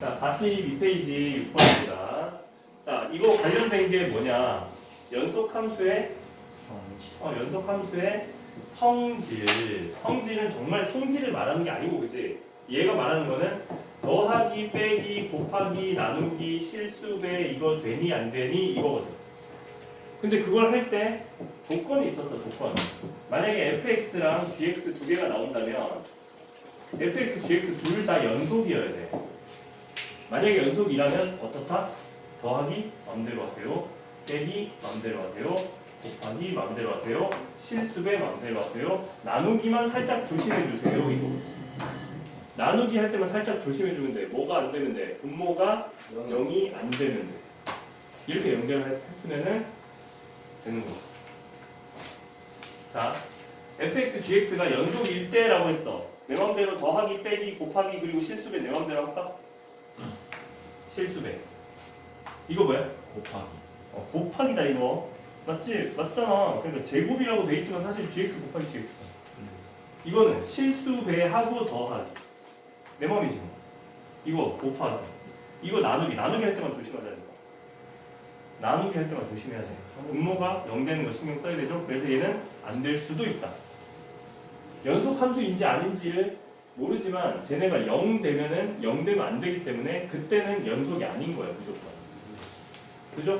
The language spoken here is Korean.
자, 42페이지 6번입니다. 자, 이거 관련된 게 뭐냐? 연속 함수의 어, 연속 함수의 성질. 성질은 정말 성질을 말하는 게 아니고, 그지? 얘가 말하는 거는 더하기, 빼기, 곱하기, 나누기, 실수배 이거 되니 안 되니 이거거든. 근데 그걸 할 때 조건이 있었어, 조건. 만약에 fx랑 gx 두 개가 나온다면 fx, gx 둘 다 연속이어야 돼. 만약에 연속이라면 어떻다? 더하기 마음대로 하세요. 빼기 마음대로 하세요. 곱하기 마음대로 하세요. 실수배 마음대로 하세요. 나누기만 살짝 조심해 주세요. 이거. 나누기 할 때만 살짝 조심해 주면 돼. 뭐가 안 되면 돼? 분모가 0이 안 되면 돼. 이렇게 연결했으면은 되는 거. 자, fx, gx가 연속일 때라고 했어. 내 맘대로 더하기, 빼기, 곱하기 그리고 실수배 내 맘대로 할까? 실수배. 이거 뭐야? 곱하기 어, 곱하기다 이거. 맞지? 맞잖아. 그러니까 제곱이라고 돼 있지만 사실 gx 곱하기 gx. 이거는 실수배하고 더하기. 내 맘이지 뭐. 이거 곱하기. 이거 나누기. 나누기 할 때만 조심하자니까. 나누기 할 때만 조심해야 돼. 분모가 0 되는 거 신경 써야 되죠. 그래서 얘는 안 될 수도 있다. 연속 함수인지 아닌지를 모르지만 쟤네가 0 되면은 0 되면 안 되기 때문에 그때는 연속이 아닌 거야 무조건. 그죠?